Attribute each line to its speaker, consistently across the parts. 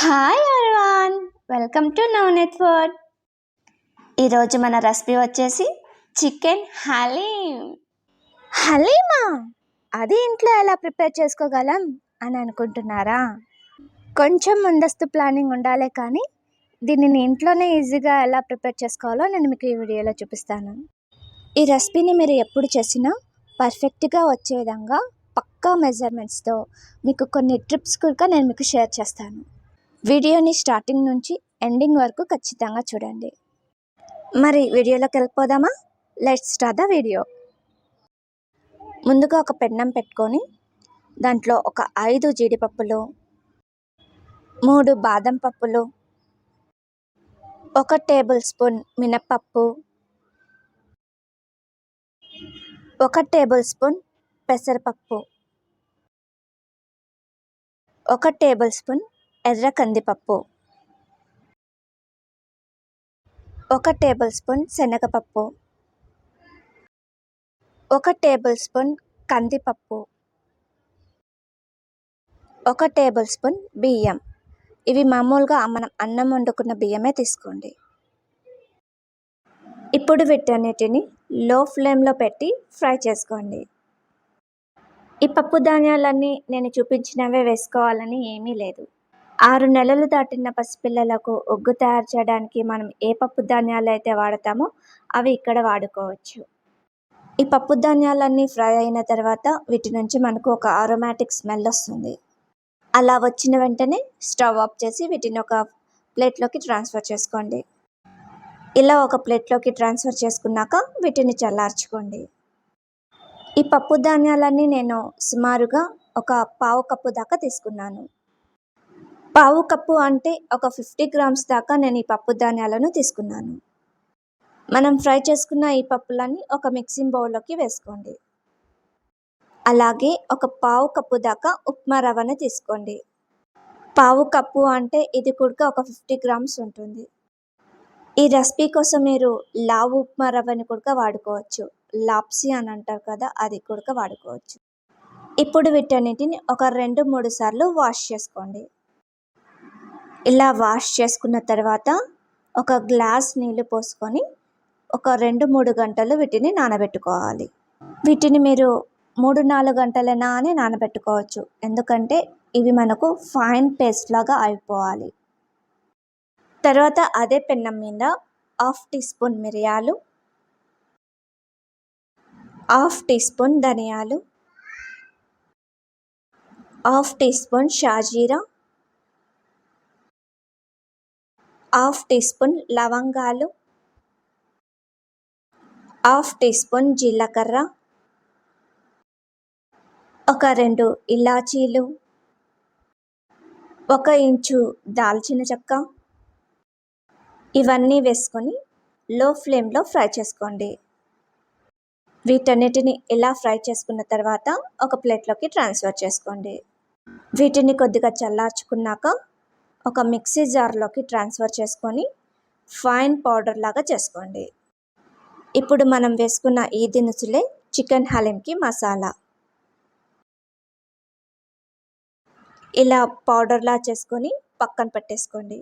Speaker 1: Hi everyone welcome to Navaneeth food ఈరోజు మన recipe వచ్చేసి చికెన్ హలీం. హలీమా? అది ఇంట్లో ఎలా ప్రిపేర్ చేసుకోగలం అని అనుకుంటున్నారా? కొంచెం ముందస్తు ప్లానింగ్ ఉండాలే కానీ దీనిని ఇంట్లోనే ఈజీగా ఎలా ప్రిపేర్ చేసుకోవాలో నేను మీకు ఈ వీడియోలో చూపిస్తాను. ఈ రెసిపీని మీరు ఎప్పుడు చేసినా పర్ఫెక్ట్గా వచ్చే విధంగా పక్కా మెజర్మెంట్స్తో మీకు కొన్ని ట్రిప్స్ కూడా నేను మీకు షేర్ చేస్తాను. వీడియోని స్టార్టింగ్ నుంచి ఎండింగ్ వరకు ఖచ్చితంగా చూడండి. మరి వీడియోలోకి వెళ్ళిపోదామా? లెట్స్ స్టార్ట్ ద వీడియో ముందుగా ఒక పెన్నం పెట్టుకొని దాంట్లో ఒక ఐదు జీడిపప్పులు మూడు బాదం పప్పులు ఒక టేబుల్ స్పూన్ మినప్పప్పు ఒక టేబుల్ స్పూన్ పెసరపప్పు ఒక టేబుల్ స్పూన్ ఎర్ర కందిపప్పు. ఒక టేబుల్ స్పూన్ శనగపప్పు. ఒక టేబుల్ స్పూన్ కందిపప్పు. ఒక టేబుల్ స్పూన్ బియ్యం. ఇవి మామూలుగా మనం అన్నం వండుకున్న బియ్యమే తీసుకోండి. ఇప్పుడు వీటన్నిటిని లో ఫ్లేమ్లో పెట్టి ఫ్రై చేసుకోండి. ఈ పప్పు ధాన్యాలన్నీ నేను చూపించినవే వేసుకోవాలని ఏమీ లేదు. ఆరు నెలలు దాటిన పసిపిల్లలకు ఒగ్గు తయారు చేయడానికి మనం ఏ పప్పు ధాన్యాలు అయితే వాడతామో అవి ఇక్కడ వాడుకోవచ్చు. ఈ పప్పు ధాన్యాలన్నీ ఫ్రై అయిన తర్వాత వీటి నుంచి మనకు ఒక ఆరోమాటిక్ స్మెల్ వస్తుంది. అలా వచ్చిన వెంటనే స్టవ్ ఆఫ్ చేసి వీటిని ఒక ప్లేట్లోకి ట్రాన్స్ఫర్ చేసుకోండి. ఇలా ఒక ప్లేట్లోకి ట్రాన్స్ఫర్ చేసుకున్నాక వీటిని చల్లార్చుకోండి. ఈ పప్పు ధాన్యాలన్నీ నేను సుమారుగా ఒక పావు కప్పు దాకా తీసుకున్నాను. పావు కప్పు అంటే ఒక ఫిఫ్టీ గ్రామ్స్ దాకా నేను ఈ పప్పు ధాన్యాలను తీసుకున్నాను. మనం ఫ్రై చేసుకున్న ఈ పప్పులన్నీ ఒక మిక్సింగ్ బౌల్లోకి వేసుకోండి. అలాగే ఒక పావు కప్పు దాకా ఉప్మా రవ్వను తీసుకోండి. పావు కప్పు అంటే ఇది కూడా ఒక ఫిఫ్టీ గ్రామ్స్ ఉంటుంది. ఈ రెసిపీ కోసం మీరు లావు ఉప్మా రవ్వని కూడా వాడుకోవచ్చు. లాప్సీ అని అంటారు కదా అది కూడా వాడుకోవచ్చు. ఇప్పుడు వీటన్నిటిని ఒక రెండు మూడు సార్లు వాష్ చేసుకోండి. ఇలా వాష్ చేసుకున్న తర్వాత ఒక గ్లాస్ నీళ్ళు పోసుకొని ఒక రెండు మూడు గంటలు వీటిని నానబెట్టుకోవాలి. వీటిని మీరు మూడు నాలుగు గంటలైనా అని నానబెట్టుకోవచ్చు. ఎందుకంటే ఇవి మనకు ఫైన్ పేస్ట్ లాగా అయిపోవాలి. తర్వాత అదే పెన్నం మీద హాఫ్ టీ స్పూన్ మిరియాలు హాఫ్ టీ స్పూన్ ధనియాలు హాఫ్ టీ స్పూన్ షాజీరా హాఫ్ టీ స్పూన్ లవంగాలు హాఫ్ టీ స్పూన్ జీలకర్ర ఒక రెండు ఇలాచీలు ఒక ఇంచు దాల్చిన చెక్క. ఇవన్నీ వేసుకొని లో ఫ్లేమ్లో ఫ్రై చేసుకోండి. వీటన్నిటిని ఇలా ఫ్రై చేసుకున్న తర్వాత ఒక ప్లేట్లోకి ట్రాన్స్ఫర్ చేసుకోండి. వీటిని కొద్దిగా చల్లార్చుకున్నాక ఒక మిక్సీ జార్లోకి ట్రాన్స్ఫర్ చేసుకొని ఫైన్ పౌడర్ లాగా చేసుకోండి. ఇప్పుడు మనం వేసుకున్న ఈ దినుసులే చికెన్ హలీంకి మసాలా. ఇలా పౌడర్లా చేసుకొని పక్కన పెట్టేసుకోండి.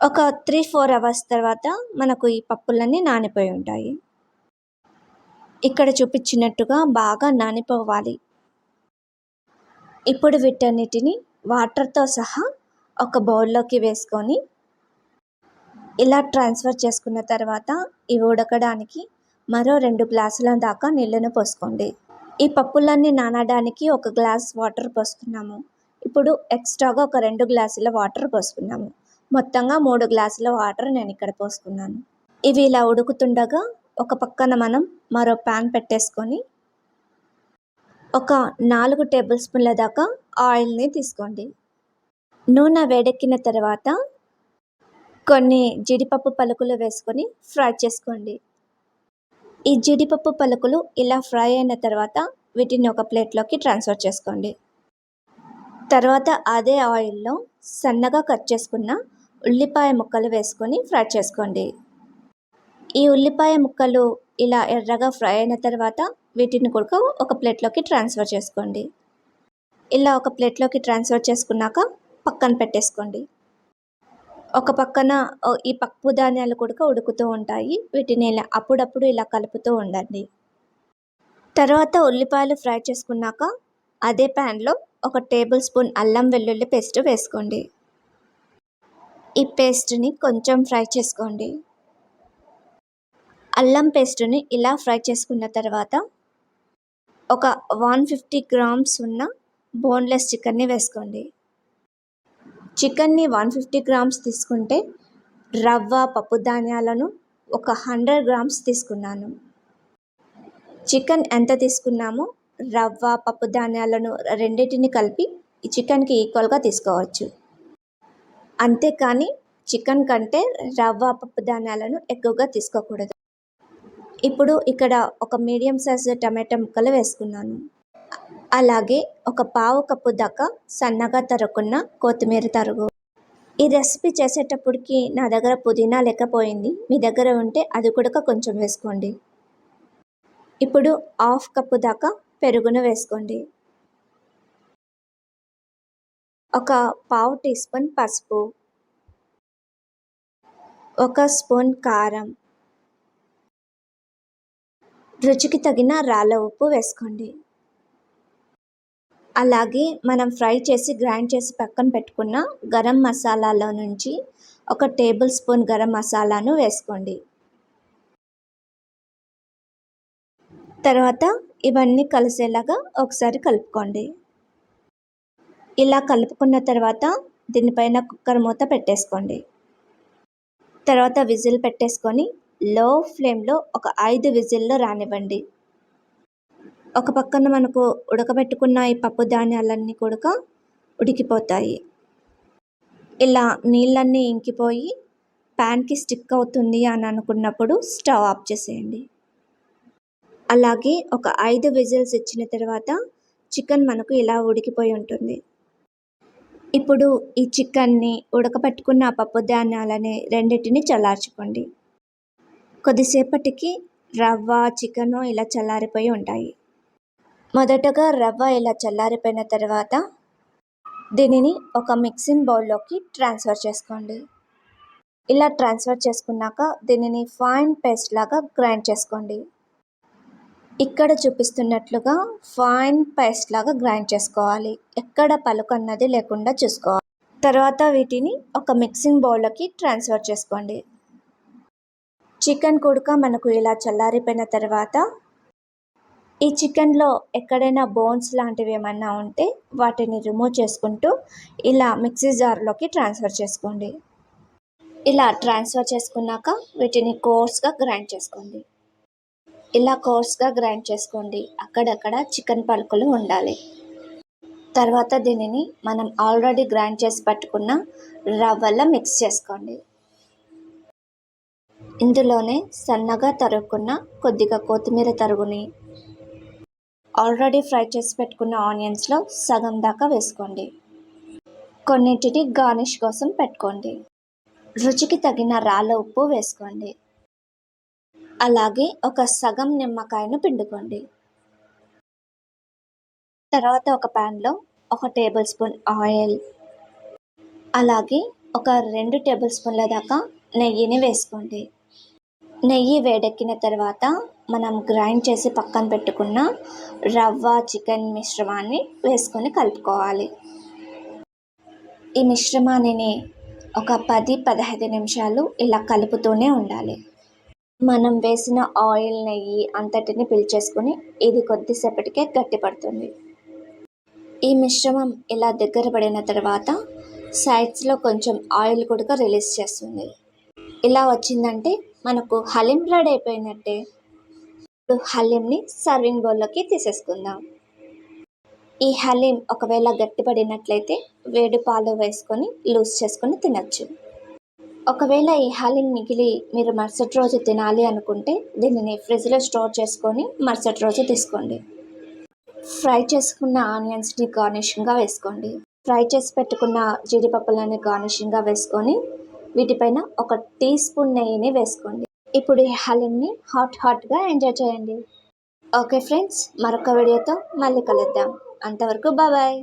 Speaker 1: ఒక త్రీ ఫోర్ అవర్స్ తర్వాత మనకు ఈ పప్పులన్నీ నానిపోయి ఉంటాయి. ఇక్కడ చూపించినట్టుగా బాగా నానిపోవాలి. ఇప్పుడు వీటన్నిటిని వాటర్తో సహా ఒక బౌల్లోకి వేసుకొని ఇలా ట్రాన్స్ఫర్ చేసుకున్న తర్వాత ఇవి ఉడకడానికి మరో రెండు గ్లాసుల దాకా నీళ్ళను పోసుకోండి. ఈ పప్పులన్నీ నానడానికి ఒక గ్లాస్ వాటర్ పోసుకున్నాము. ఇప్పుడు ఎక్స్ట్రాగా ఒక రెండు గ్లాసుల వాటర్ పోసుకున్నాము. మొత్తంగా మూడు గ్లాసుల వాటర్ నేను ఇక్కడ పోసుకున్నాను. ఇవి ఇలా ఉడుకుతుండగా ఒక పక్కన మనం మరో ప్యాన్ పెట్టేసుకొని ఒక నాలుగు టేబుల్ స్పూన్ల దాకా ఆయిల్ని తీసుకోండి. నూనె వేడెక్కిన తర్వాత కొన్ని జీడిపప్పు పలుకులు వేసుకొని ఫ్రై చేసుకోండి. ఈ జీడిపప్పు పలుకులు ఇలా ఫ్రై అయిన తర్వాత వీటిని ఒక ప్లేట్లోకి ట్రాన్స్ఫర్ చేసుకోండి. తర్వాత అదే ఆయిల్లో సన్నగా కట్ చేసుకున్న ఉల్లిపాయ ముక్కలు వేసుకొని ఫ్రై చేసుకోండి. ఈ ఉల్లిపాయ ముక్కలు ఇలా ఎర్రగా ఫ్రై అయిన తర్వాత వీటిని కూడా ఒక ప్లేట్లోకి ట్రాన్స్ఫర్ చేసుకోండి. ఇలా ఒక ప్లేట్లోకి ట్రాన్స్ఫర్ చేసుకున్నాక పక్కన పెట్టేసుకోండి. ఒక పక్కన ఈ పప్పు ధాన్యాలు కూడా ఉడుకుతూ ఉంటాయి. వీటిని ఇలా అప్పుడప్పుడు ఇలా కలుపుతూ ఉండండి. తర్వాత ఉల్లిపాయలు ఫ్రై చేసుకున్నాక అదే ప్యాన్లో ఒక టేబుల్ స్పూన్ అల్లం వెల్లుల్లి పేస్ట్ వేసుకోండి. ఈ పేస్ట్ని కొంచెం ఫ్రై చేసుకోండి. అల్లం పేస్ట్ని ఇలా ఫ్రై చేసుకున్న తర్వాత ఒక వన్ ఫిఫ్టీ గ్రామ్స్ ఉన్న బోన్లెస్ చికెన్ని వేసుకోండి. చికెన్ని వన్ ఫిఫ్టీ గ్రామ్స్ తీసుకుంటే రవ్వ పప్పు ధాన్యాలను ఒక హండ్రెడ్ గ్రామ్స్ తీసుకున్నాను. చికెన్ ఎంత తీసుకున్నామో రవ్వ పప్పు ధాన్యాలను రెండింటిని కలిపి ఈ చికెన్కి ఈక్వల్గా తీసుకోవచ్చు. అంతేకాని చికెన్ కంటే రవ్వ పప్పు ధాన్యాలను ఎక్కువగా తీసుకోకూడదు. ఇప్పుడు ఇక్కడ ఒక మీడియం సైజు టమాటా ముక్కలు వేసుకున్నాను. అలాగే ఒక పావు కప్పు దాకా సన్నగా తరుక్కున్న కొత్తిమీర తరుగు. ఈ రెసిపీ చేసేటప్పటికి నా దగ్గర పుదీనా లేకపోయింది. మీ దగ్గర ఉంటే అది కూడా కొంచెం వేసుకోండి. ఇప్పుడు హాఫ్ కప్పు దాకా పెరుగును వేసుకోండి. ఒక పావు టీ స్పూన్ పసుపు. ఒక స్పూన్ కారం. రుచికి తగిన రాళ్ళ ఉప్పు వేసుకోండి. అలాగే మనం ఫ్రై చేసి గ్రైండ్ చేసి పక్కన పెట్టుకున్న గరం మసాలాలో నుంచి ఒక టేబుల్ స్పూన్ గరం మసాలాను వేసుకోండి. తర్వాత ఇవన్నీ కలిసేలాగా ఒకసారి కలుపుకోండి. ఇలా కలుపుకున్న తర్వాత దీనిపైన కుక్కర్ మూత పెట్టేసుకోండి. తర్వాత విజిల్ పెట్టేసుకొని లో ఫ్లేమ్లో ఒక ఐదు విజిల్లో రానివ్వండి. ఒక పక్కన మనకు ఉడకబెట్టుకున్న ఈ పప్పు ధాన్యాలన్నీ కూడా ఉడికిపోతాయి. ఇలా నీళ్ళన్నీ ఇంకిపోయి ప్యాన్కి స్టిక్ అవుతుంది అని అనుకున్నప్పుడు స్టవ్ ఆఫ్ చేసేయండి. అలాగే ఒక ఐదు విజిల్స్ ఇచ్చిన తర్వాత చికెన్ మనకు ఇలా ఉడికిపోయి ఉంటుంది. ఇప్పుడు ఈ చికెన్ని ఉడకపెట్టుకున్న పప్పు ధాన్యాలని రెండింటిని చల్లార్చుకోండి. కొద్దిసేపటికి రవ్వ చికెను ఇలా చల్లారిపోయి ఉంటాయి. మొదటగా రవ్వ ఇలా చల్లారిపోయిన తర్వాత దీనిని ఒక మిక్సింగ్ బౌల్లోకి ట్రాన్స్ఫర్ చేసుకోండి. ఇలా ట్రాన్స్ఫర్ చేసుకున్నాక దీనిని ఫైన్ పేస్ట్ లాగా గ్రైండ్ చేసుకోండి. ఇక్కడ చూపిస్తున్నట్లుగా ఫైన్ పేస్ట్ లాగా గ్రైండ్ చేసుకోవాలి. ఎక్కడ పలుకన్నది లేకుండా చూసుకోవాలి. తర్వాత వీటిని ఒక మిక్సింగ్ బౌల్లోకి ట్రాన్స్ఫర్ చేసుకోండి. చికెన్ కుడక మనకు ఇలా చల్లారిపోయిన తర్వాత ఈ చికెన్లో ఎక్కడైనా బోన్స్ లాంటివి ఏమన్నా ఉంటే వాటిని రిమూవ్ చేసుకుంటూ ఇలా మిక్సీ జార్లోకి ట్రాన్స్ఫర్ చేసుకోండి. ఇలా ట్రాన్స్ఫర్ చేసుకున్నాక వీటిని కోర్స్గా గ్రైండ్ చేసుకోండి. ఇలా కోర్స్గా గ్రైండ్ చేసుకోండి. అక్కడక్కడ చికెన్ పలుకులు ఉండాలి. తర్వాత దీనిని మనం ఆల్రెడీ గ్రైండ్ చేసి పట్టుకున్న రవ్వల్లో మిక్స్ చేసుకోండి. ఇందులోనే సన్నగా తరుక్కున్న కొద్దిగా కొత్తిమీర తరుగుని. ఆల్రెడీ ఫ్రై చేసి పెట్టుకున్న ఆనియన్స్లో సగం దాకా వేసుకోండి. కొన్నింటిని గార్నిష్ కోసం పెట్టుకోండి. రుచికి తగిన రాళ్ళ ఉప్పు వేసుకోండి. అలాగే ఒక సగం నిమ్మకాయను పిండుకోండి. తర్వాత ఒక ప్యాన్లో ఒక టేబుల్ స్పూన్ ఆయిల్. అలాగే ఒక రెండు టేబుల్ స్పూన్ల దాకా నెయ్యిని వేసుకోండి. నెయ్యి వేడెక్కిన తర్వాత మనం గ్రైండ్ చేసి పక్కన పెట్టుకున్న రవ్వ చికెన్ మిశ్రమాన్ని వేసుకొని కలుపుకోవాలి. ఈ మిశ్రమాన్ని ఒక పది పదహైదు నిమిషాలు ఇలా కలుపుతూనే ఉండాలి. మనం వేసిన ఆయిల్ నెయ్యి అంతటిని పిలిచేసుకొని ఇది కొద్దిసేపటికే గట్టిపడుతుంది. ఈ మిశ్రమం ఇలా దగ్గర పడిన తర్వాత సైడ్స్లో కొంచెం ఆయిల్ కూడా రిలీజ్ చేస్తుంది. ఇలా వచ్చిందంటే మనకు హలీం రెడీ అయిపోయినట్టే ఇప్పుడు హలీంని సర్వింగ్ బౌల్లోకి తీసేసుకుందాం. ఈ హలీం ఒకవేళ గట్టిపడినట్లయితే వేడి పాలు వేసుకొని లూజ్ చేసుకొని తినచ్చు. ఒకవేళ ఈ హలీం మిగిలి మీరు మరుసటి రోజు తినాలి అనుకుంటే దీనిని ఫ్రిడ్జ్లో స్టోర్ చేసుకొని మరుసటి రోజు తీసుకోండి. ఫ్రై చేసుకున్న ఆనియన్స్ని గార్నిషింగ్గా వేసుకోండి. ఫ్రై చేసి పెట్టుకున్న జీడిపప్పులని గార్నిషింగ్గా వేసుకొని వీటిపైన ఒక టీ స్పూన్ నెయ్యిని వేసుకోండి. ఇప్పుడు ఈ హలీంని హాట్ హాట్గా ఎంజాయ్ చేయండి. ఓకే ఫ్రెండ్స్ మరొక వీడియోతో మళ్ళీ కలుద్దాం. అంతవరకు బాబాయ్